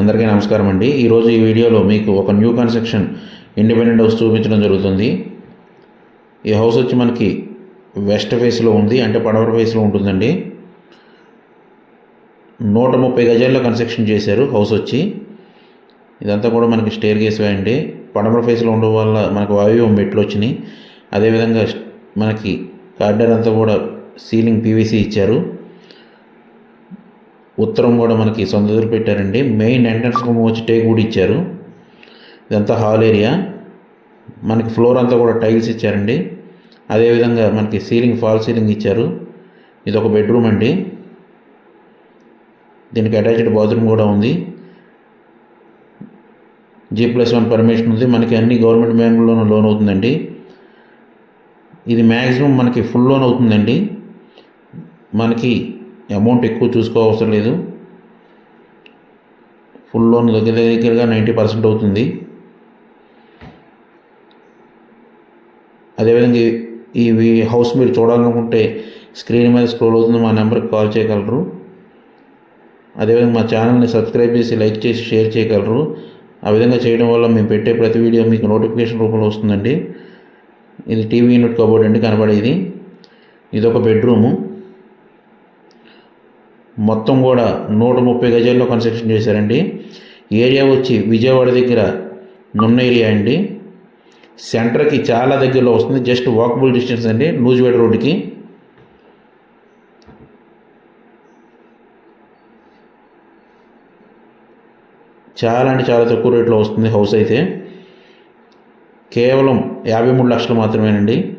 అందరికీ నమస్కారం అండి. ఈరోజు ఈ వీడియోలో మీకు ఒక న్యూ కన్స్ట్రక్షన్ ఇండిపెండెంట్ హౌస్ చూపించడం జరుగుతుంది. ఈ హౌస్ వచ్చి మనకి వెస్ట్ ఫేస్లో ఉంది అంటే పడవర ఫేస్లో ఉంటుందండి. నూట ముప్పై గజాల్లో కన్స్ట్రక్షన్ చేశారు హౌస్ వచ్చి. ఇదంతా కూడా మనకి స్టేర్ కేస్ అండి. పడమర ఫేస్లో ఉండడం వల్ల మనకు వాయువ్యం మెట్లు వచ్చినాయి. అదేవిధంగా మనకి కార్డర్ అంతా కూడా సీలింగ్ పీవీసీ ఇచ్చారు. ఉత్తరం కూడా మనకి సొంత ఎదురు పెట్టారండి. మెయిన్ ఎంట్రన్స్ వచ్చి టేక్ కూడా ఇచ్చారు. ఇదంతా హాల్ ఏరియా. మనకి ఫ్లోర్ అంతా కూడా టైల్స్ ఇచ్చారండి. అదేవిధంగా మనకి సీలింగ్ ఫాల్ సీలింగ్ ఇచ్చారు. ఇది ఒక బెడ్రూమ్ అండి. దీనికి అటాచ్డ్ బాత్రూమ్ కూడా ఉంది. జీ ప్లస్ వన్ పర్మిషన్ ఉంది. మనకి అన్ని గవర్నమెంట్ బ్యాంకుల్లోనూ లోన్ అవుతుందండి. ఇది మ్యాక్సిమం మనకి ఫుల్ లోన్ అవుతుందండి. మనకి అమౌంట్ ఎక్కువ చూసుకోవసరం లేదు. ఫుల్ లోన్ దగ్గర దగ్గరగా నైంటీ పర్సెంట్ అవుతుంది. అదేవిధంగా ఈ- ఈ హౌస్ మీరు చూడాలనుకుంటే స్క్రీన్ మీద స్క్రోల్ అవుతుంది మా నెంబర్కి కాల్ చేయగలరు. అదేవిధంగా మా ఛానల్ని సబ్స్క్రైబ్ చేసి లైక్ చేసి షేర్ చేయగలరు. ఆ విధంగా చేయడం వల్ల మేము పెట్టే ప్రతి వీడియో మీకు నోటిఫికేషన్ రూపంలో వస్తుందండి. ఇది టీవీ యూనిట్ కబోర్డ్ అండి కనబడేది. ఇది ఒక బెడ్రూము. మొత్తం కూడా నూట ముప్పై గజాల్లో కన్స్ట్రక్షన్ చేశారండి. ఏరియా వచ్చి విజయవాడ దగ్గర నున్న ఏరియా అండి. సెంటర్కి చాలా దగ్గరలో వస్తుంది. జస్ట్ వాకబుల్ డిస్టెన్స్ అండి. నూజివేడ రోడ్డుకి. చాలా అంటే చాలా తక్కువ రేట్లో వస్తుంది హౌస్ అయితే. కేవలం యాభై మూడు లక్షలు మాత్రమేనండి.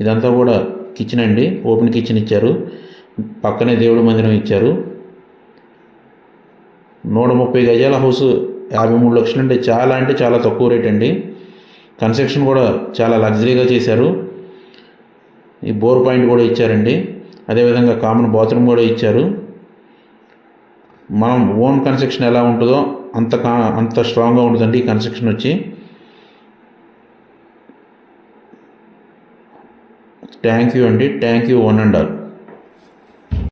ఇదంతా కూడా కిచెన్ అండి. ఓపెన్ కిచెన్ ఇచ్చారు. పక్కనే దేవుడి మందిరం ఇచ్చారు. నూట ముప్పై గజాల హౌస్ యాభై మూడు లక్షలు అంటే చాలా అంటే చాలా తక్కువ రేట్ అండి. కన్స్ట్రక్షన్ కూడా చాలా లగ్జరీగా చేశారు. ఈ బోర్ పాయింట్ కూడా ఇచ్చారండి. అదేవిధంగా కామన్ బాత్రూమ్ కూడా ఇచ్చారు. మనం ఓన్ కన్స్ట్రక్షన్ ఎలా ఉంటుందో అంత కా అంత స్ట్రాంగ్గా ఉంటుందండి ఈ కన్స్ట్రక్షన్ వచ్చి. థ్యాంక్ యూ అండి. Thank you one and all.